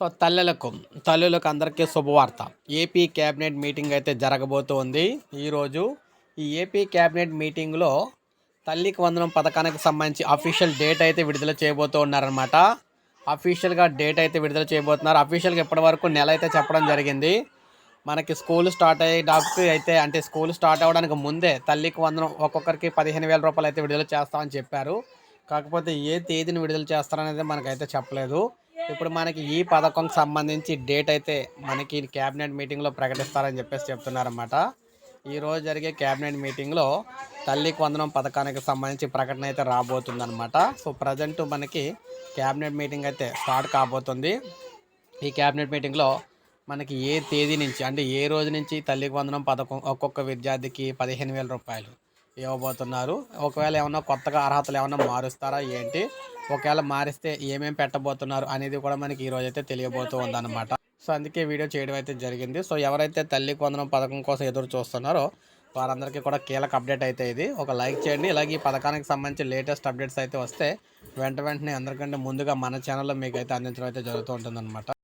So తల్లులకు తల్లులకు అందరికీ శుభవార్త. ఏపీ క్యాబినెట్ మీటింగ్ అయితే జరగబోతోంది. ఈరోజు ఈ ఏపీ క్యాబినెట్ మీటింగ్లో తల్లికి వందనం పథకానికి సంబంధించి అఫీషియల్ డేట్ అయితే విడుదల చేయబోతూ ఉన్నారనమాట అఫీషియల్గా డేట్ అయితే విడుదల చేయబోతున్నారు. అఫీషియల్గా ఇప్పటి వరకు నెల అయితే చెప్పడం జరిగింది. మనకి స్కూల్ స్టార్ట్ అయ్యేటప్పుడు అయితే అంటే స్కూల్ స్టార్ట్ అవ్వడానికి ముందే తల్లికి వందనం ఒక్కొక్కరికి పదిహేను వేల రూపాయలు అయితే విడుదల చేస్తామని చెప్పారు. కాకపోతే ఏ తేదీని విడుదల చేస్తారనేది మనకైతే చెప్పలేదు. ఇప్పుడు మనకి ఈ పథకంకి సంబంధించి డేట్ అయితే మనకి క్యాబినెట్ మీటింగ్లో ప్రకటిస్తారని చెప్పేసి చెప్తున్నారన్నమాట. ఈరోజు జరిగే క్యాబినెట్ మీటింగ్లో తల్లికి వందనం పథకానికి సంబంధించి ప్రకటన అయితే రాబోతుందన్నమాట. సో ప్రజెంట్ మనకి క్యాబినెట్ మీటింగ్ అయితే స్టార్ట్ కాబోతుంది. ఈ క్యాబినెట్ మీటింగ్లో మనకి ఏ తేదీ నుంచి అంటే ఏ రోజు నుంచి తల్లికి వందనం పథకం ఒక్కొక్క విద్యార్థికి పదిహేను వేల రూపాయలు ఇవ్వబోతున్నారు. ఒకవేళ ఏమన్నా కొత్తగా అర్హతలు ఏమన్నా మారుస్తారా ఏంటి? ఒకవేళ మారిస్తే ఏమేమి పెట్టబోతున్నారు అనేది కూడా మనకి ఈ అయితే తెలియబోతూ ఉందన్నమాట. సో అందుకే వీడియో చేయడం అయితే జరిగింది. సో ఎవరైతే తల్లి కొందరం పథకం కోసం ఎదురు చూస్తున్నారో వారందరికీ కూడా కీలక అప్డేట్ అయితే ఇది. ఒక లైక్ చేయండి. ఇలాగే ఈ పథకానికి సంబంధించి లేటెస్ట్ అప్డేట్స్ అయితే వస్తే వెంట వెంటనే అందరికంటే ముందుగా మన ఛానల్లో మీకు అయితే అందించడం అయితే జరుగుతూ ఉంటుందన్నమాట.